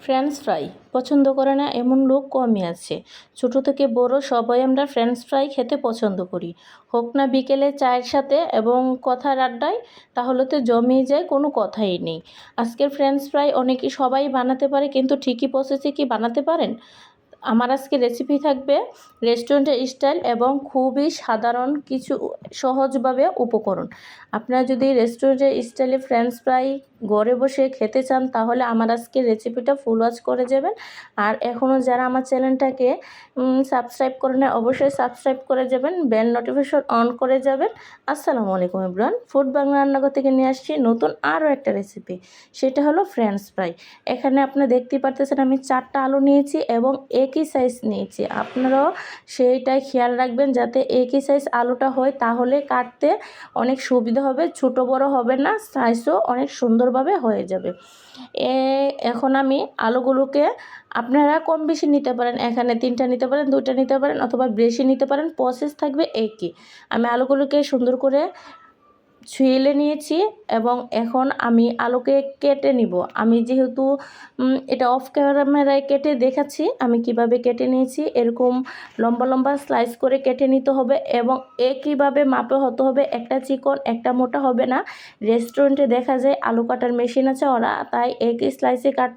French fry. পছন্দ করে না এমন লোক কমই আছে। ছোট থেকে বড় সবাই আমরা ফ্রেঞ্চ ফ্রাই খেতে পছন্দ করি। হোক না বিকেলে চায়ের সাথে এবং কথার আড্ডায়, তাহলে তো জমেই যায়, কোনো কথাই নেই। আজকের ফ্রেঞ্চ ফ্রাই অনেকে সবাই বানাতে পারে, কিন্তু ঠিকই প্রসেসে কি বানাতে পারেন? আমার আজকে রেসিপি থাকবে রেস্টুরেন্টের স্টাইল এবং খুবই সাধারণ কিছু সহজভাবে উপকরণ। আপনারা যদি রেস্টুরেন্টের স্টাইলে ফ্রেঞ্চ ফ্রাই ঘরে বসে খেতে চান, তাহলে আমার আজকে রেসিপিটা ফুল ওয়াচ করে যাবেন। আর এখনও যারা আমার চ্যানেলটাকে সাবস্ক্রাইব করে নেয়, অবশ্যই সাবস্ক্রাইব করে যাবেন বেল নোটিফিকেশন অন করে যাবেন। আসসালামু আলাইকুম ইব্রান ফুড বাংলা রান্নাঘর থেকে নিয়ে আসছি নতুন আরও একটা রেসিপি সেটা হলো ফ্রেঞ্চ ফ্রাই এখানে আপনি দেখতেই পারতেছেন আমি চারটা আলু নিয়েছি এবং একই সাইজ নিয়েছি। আপনারাও সেইটাই খেয়াল রাখবেন যাতে একই সাইজ আলুটা হয়, তাহলে কাটতে অনেক সুবিধা হবে, ছোট বড় হবে না সাইজও অনেক সুন্দরভাবে হয়ে যাবে। এ, এখন আমি আলুগুলোকে আপনারা কম বেশি নিতে পারেন, এখানে তিনটা নিতে পারেন দুটা নিতে পারেন অথবা বেশি নিতে পারেন প্রসেস থাকবে একই। আমি আলুগুলোকে সুন্দর করে ছুঁয়েলে নিয়েছি এবং এখন আমি আলুকে কেটে নিব। আমি যেহেতু এটা অফ ক্যামেরায় কেটে দেখাচ্ছি, আমি কীভাবে কেটে নিয়েছি, এরকম লম্বা লম্বা স্লাইস করে কেটে নিতে হবে এবং একইভাবে মাপে হতে হবে, একটা চিকন, একটা মোটা হবে না। রেস্টুরেন্টে দেখা যায় আলু কাটার মেশিন আছে, ওরা তাই একই স্লাইসে কাট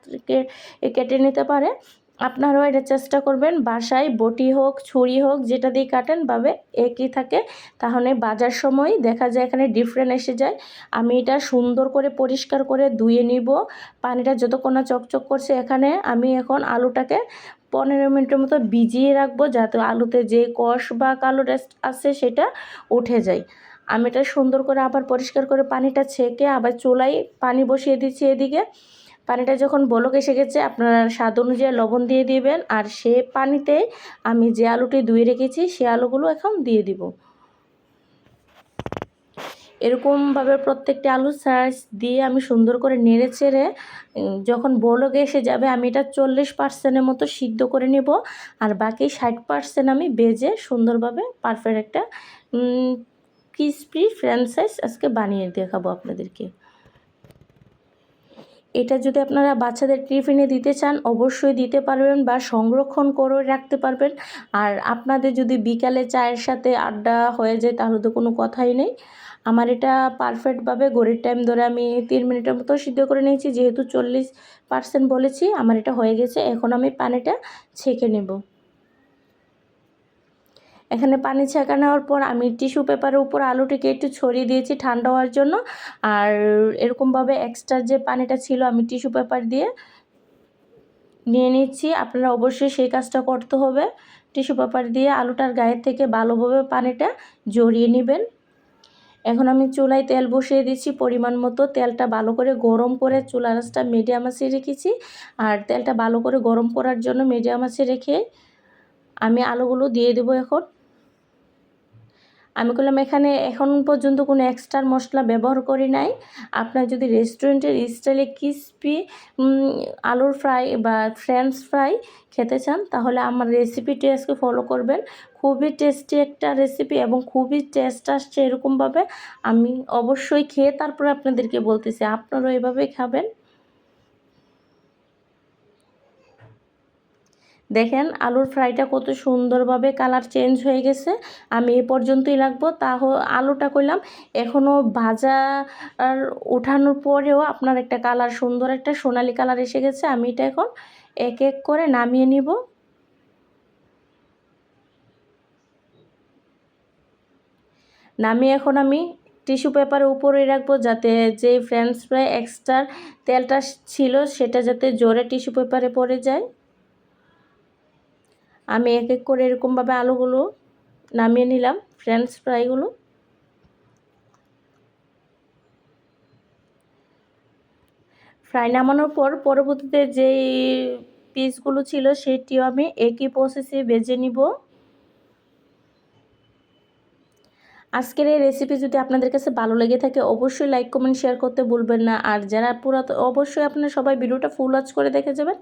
কেটে নিতে পারে। আপনারাও এটা চেষ্টা করবেন, বাসায় বটি হোক, ছুরি হোক, যেটা দিয়ে কাটেন ভাবে একই থাকে। তাহলে বাজার সময় দেখা যায় এখানে ডিফারেন্ট এসে যায়। আমি এটা সুন্দর করে পরিষ্কার করে ধুয়ে নিব। পানিটা যতক্ষণ না চকচক করছে এখানে, আমি এখন আলুটাকে পনেরো মিনিটের মতো ভিজিয়ে রাখব যাতে আলুতে যে কষ বা কালো রেস্ট আছে সেটা উঠে যায়। আমি এটা সুন্দর করে আবার পরিষ্কার করে পানিটা ছেঁকে আবার চুলাই পানি বসিয়ে দিচ্ছি এদিকে। পানিটা যখন বলক এসে গেছে, আপনারা স্বাদ অনুযায়ী লবণ দিয়ে দিবেন। আর সে পানিতে আমি যে আলুটি ধুয়ে রেখেছি, সে আলুগুলো এখন দিয়ে দিব। এরকমভাবে প্রত্যেকটি আলু সাইজ দিয়ে আমি সুন্দর করে নেড়ে চেড়ে যখন বলকে এসে যাবে, আমি এটা চল্লিশ পার্সেন্টের মতো সিদ্ধ করে নেব। আর বাকি ষাট পার্সেন্ট আমি বেজে সুন্দরভাবে পারফেক্ট একটা ক্রিসপি ফ্রেঞ্চ আজকে বানিয়ে দেখাবো আপনাদেরকে। এটা যদি আপনারা বাচ্চাদের টিফিনে দিতে চান, অবশ্যই দিতে পারবেন বা সংরক্ষণ করে রাখতে পারবেন। আর আপনাদের যদি বিকালে চায়ের সাথে আড্ডা হয়ে যায়, তাহলে তো কোনো কথাই নেই। আমার এটা পারফেক্টভাবে গড়ির টাইম ধরে আমি তিন মিনিটের মতো সিদ্ধ করে নিয়েছি। যেহেতু চল্লিশ পার্সেন্ট বলেছি, আমার এটা হয়ে গেছে। এখন আমি পানিটা ছেঁকে নেব। এখানে পানি ছেঁকা নেওয়ার পর আমি টিস্যু পেপারের উপর আলুটিকে একটু ছড়িয়ে দিয়েছি ঠান্ডা হওয়ার জন্য। আর এরকমভাবে এক্সট্রা যে পানিটা ছিল আমি টিস্যু পেপার দিয়ে নিয়ে নিচ্ছি। আপনারা অবশ্যই সেই কাজটা করতে হবে। টিস্যু পেপার দিয়ে আলুটার গায়ের থেকে ভালোভাবে পানিটা জড়িয়ে নেবেন। এখন আমি চুলায় তেল বসিয়ে দিচ্ছি পরিমাণ মতো। তেলটা ভালো করে গরম করে চুলা রাসটা মিডিয়াম আছে রেখেছি। আর তেলটা ভালো করে গরম করার জন্য মিডিয়াম আছে রেখে আমি আলুগুলো দিয়ে দেবো এখন। আমি বললাম, এখানে এখন পর্যন্ত কোনো এক্সট্রা মশলা ব্যবহার করি নাই। আপনার যদি রেস্টুরেন্টের স্টাইলে ক্রিসপি আলুর ফ্রাই বা ফ্রেঞ্চ ফ্রাই খেতে চান, তাহলে আমার রেসিপিটি আজকে ফলো করবেন। খুবই টেস্টি একটা রেসিপি এবং খুবই টেস্ট আসছে এরকমভাবে। আমি অবশ্যই খেয়ে তারপরে আপনাদেরকে বলতেছি। আপনারাও এভাবেই খাবেন। দেখেন আলুর ফ্রাইটা কত সুন্দরভাবে কালার চেঞ্জ হয়ে গেছে। আমি এ পর্যন্তই রাখব। তা আলুটা করলাম এখনও ভাজা আর ওঠানোর পরেও আপনার একটা কালার সুন্দর, একটা সোনালি কালার এসে গেছে। আমি এটা এখন এক এক করে নামিয়ে নিব। নামিয়ে এখন আমি টিস্যু পেপারের উপরে রাখব যাতে যে ফ্রেঞ্চ ফ্রাই এক্সট্রা তেলটা ছিল সেটা যাতে জোরে টিস্যু পেপারে পড়ে যায়। আমি এক এক করে এরকমভাবে আলুগুলো নামিয়ে নিলাম ফ্রেঞ্চ ফ্রাইগুলো ফ্রাই নামানোর পর পরবর্তীতে যেই পিসগুলো ছিল সেটিও আমি একই প্রসেসে বেজে নিব। আজকের এই রেসিপি যদি আপনাদের কাছে ভালো লেগে থাকে, অবশ্যই লাইক কমেন্ট শেয়ার করতে ভুলবেন না। আর যারা পুরো অবশ্যই আপনারা সবাই ভিডিওটা ফুল ওয়াচ করে দেখে যাবেন।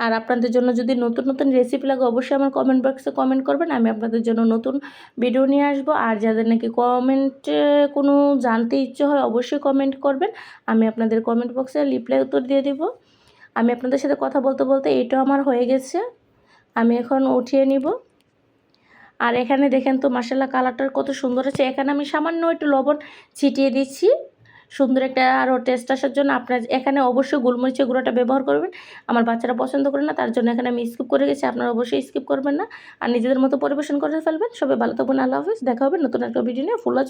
আর আপনাদের জন্য যদি নতুন নতুন রেসিপি লাগে, অবশ্যই আমার কমেন্ট বক্সে কমেন্ট করবেন, আমি আপনাদের জন্য নতুন ভিডিও নিয়ে আসব। আর যাদের নাকি কমেন্টে কোনো জানতে ইচ্ছে হয়, অবশ্যই কমেন্ট করবেন, আমি আপনাদের কমেন্ট বক্সে রিপ্লাই উত্তর দিয়ে দেব। আমি আপনাদের সাথে কথা বলতে বলতে এইটাও আমার হয়ে গেছে। আমি এখন উঠিয়ে নিব। আর এখানে দেখেন তো মাসাল্লাহ কালারটার কত সুন্দর আছে এখানে আমি সামান্য একটু লবণ ছিটিয়ে দিচ্ছি। সুন্দর একটা আরও টেস্ট আসার জন্য আপনার এখানে অবশ্যই গোলমরিচের গুঁড়োটা ব্যবহার করবেন। আমার বাচ্চারা পছন্দ করে না, তার জন্য এখানে আমি স্কিপ করে গেছি, আপনারা অবশ্যই স্কিপ করবেন না। আর নিজেদের মতো পরিবেশন করে ফেলবেন। সবাই ভালো থাকবেন, আল্লাহ হাফিজ। দেখা হবে নতুন একটা ভিডিও নিয়ে। ফুল বাই